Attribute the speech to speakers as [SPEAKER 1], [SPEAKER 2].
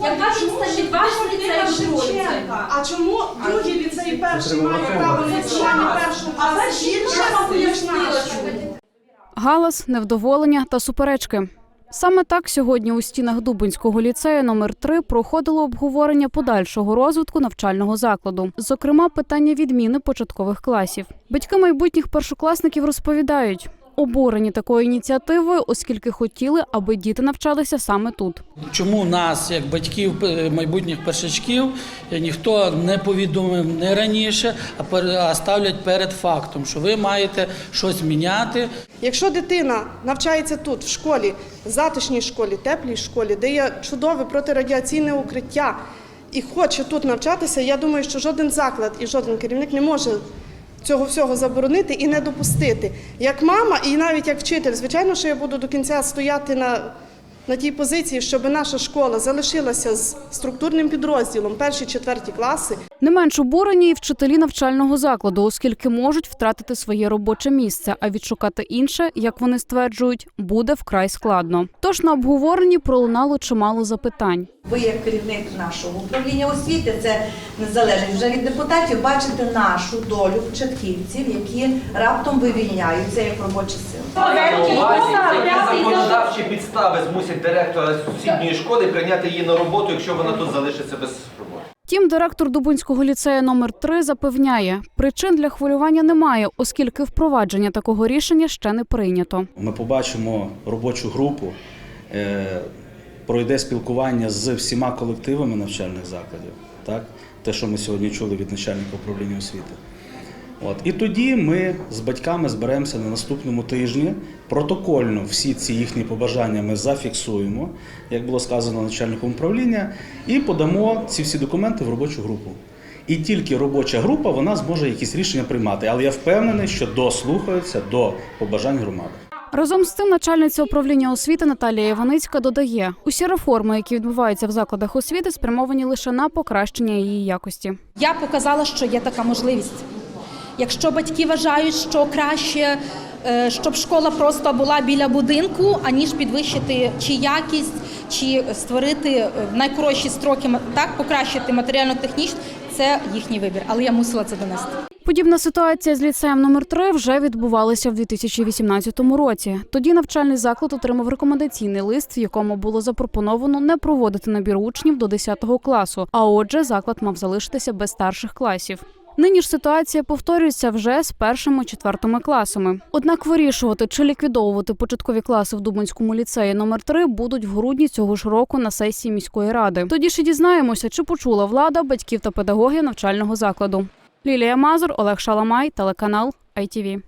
[SPEAKER 1] Яка відстань від вашого ліцею до?
[SPEAKER 2] А чому другий ліцей перший має право на першого
[SPEAKER 1] А
[SPEAKER 2] класу більше, ніж наш?
[SPEAKER 3] Галас, невдоволення та суперечки. Саме так сьогодні у стінах Дубинського ліцею номер 3 проходило обговорення подальшого розвитку навчального закладу, зокрема питання відміни початкових класів. Батьки майбутніх першокласників розповідають, обурені такою ініціативою, оскільки хотіли, аби діти навчалися саме тут.
[SPEAKER 4] Чому нас, як батьків е, майбутніх першачків, е, ніхто не повідомив не раніше, а ставлять перед фактом, що ви маєте щось міняти.
[SPEAKER 2] Якщо дитина навчається тут, в школі, затишній школі, теплій школі, де є чудове протирадіаційне укриття, і хоче тут навчатися, я думаю, що жоден заклад і жоден керівник не може цього всього заборонити і не допустити. Як мама і навіть як вчитель, звичайно, що я буду до кінця стояти на, на тій позиції, щоб наша школа залишилася з структурним підрозділом перші четверті класи.
[SPEAKER 3] Не менш обурені і вчителі навчального закладу, оскільки можуть втратити своє робоче місце, а відшукати інше, як вони стверджують, буде вкрай складно. Тож на обговоренні пролунало чимало запитань.
[SPEAKER 5] Ви, як керівник нашого управління освіти, це не залежить вже від депутатів, бачите нашу долю початківців, які раптом вивільняються як робоча сила.
[SPEAKER 6] Які законодавчі підстави змусять директора сусідньої школи прийняти її на роботу, якщо вона тут залишиться без роботи?
[SPEAKER 3] Втім, директор Дубинського ліцею номер 3 запевняє, причин для хвилювання немає, оскільки впровадження такого рішення ще не прийнято.
[SPEAKER 7] Ми побачимо робочу групу, е, пройде спілкування з всіма колективами навчальних закладів, так? те, що ми сьогодні чули від начальника управління освіти. От. І тоді ми з батьками зберемося на наступному тижні. Протокольно всі ці їхні побажання ми зафіксуємо, як було сказано начальником управління, і подамо ці всі документи в робочу групу. І тільки робоча група вона зможе якісь рішення приймати. Але я впевнений, що дослухаються до побажань громади.
[SPEAKER 3] Разом з цим начальниця управління освіти Наталія Іваницька додає, усі реформи, які відбуваються в закладах освіти, спрямовані лише на покращення її якості.
[SPEAKER 1] Я показала, що є така можливість. Якщо батьки вважають, що краще, е, щоб школа просто була біля будинку, аніж підвищити чи якість, чи створити е, в найкоротші строки так, покращити матеріально-технічно, це їхній вибір. Але я мусила це донести.
[SPEAKER 3] Подібна ситуація з ліцеєм номер 3 вже відбувалася в 2018 році. Тоді навчальний заклад отримав рекомендаційний лист, в якому було запропоновано не проводити набір учнів до 10 класу. А отже, заклад мав залишитися без старших класів. Нині ж ситуація повторюється вже з першими четвертими класами. Однак вирішувати чи ліквідовувати початкові класи в Дубинському ліцеї номер 3 будуть в грудні цього ж року на сесії міської ради. Тоді ще дізнаємося, чи почула влада батьків та педагогів навчального закладу. Лілія Мазур, Олег Шаламай, телеканал ITV.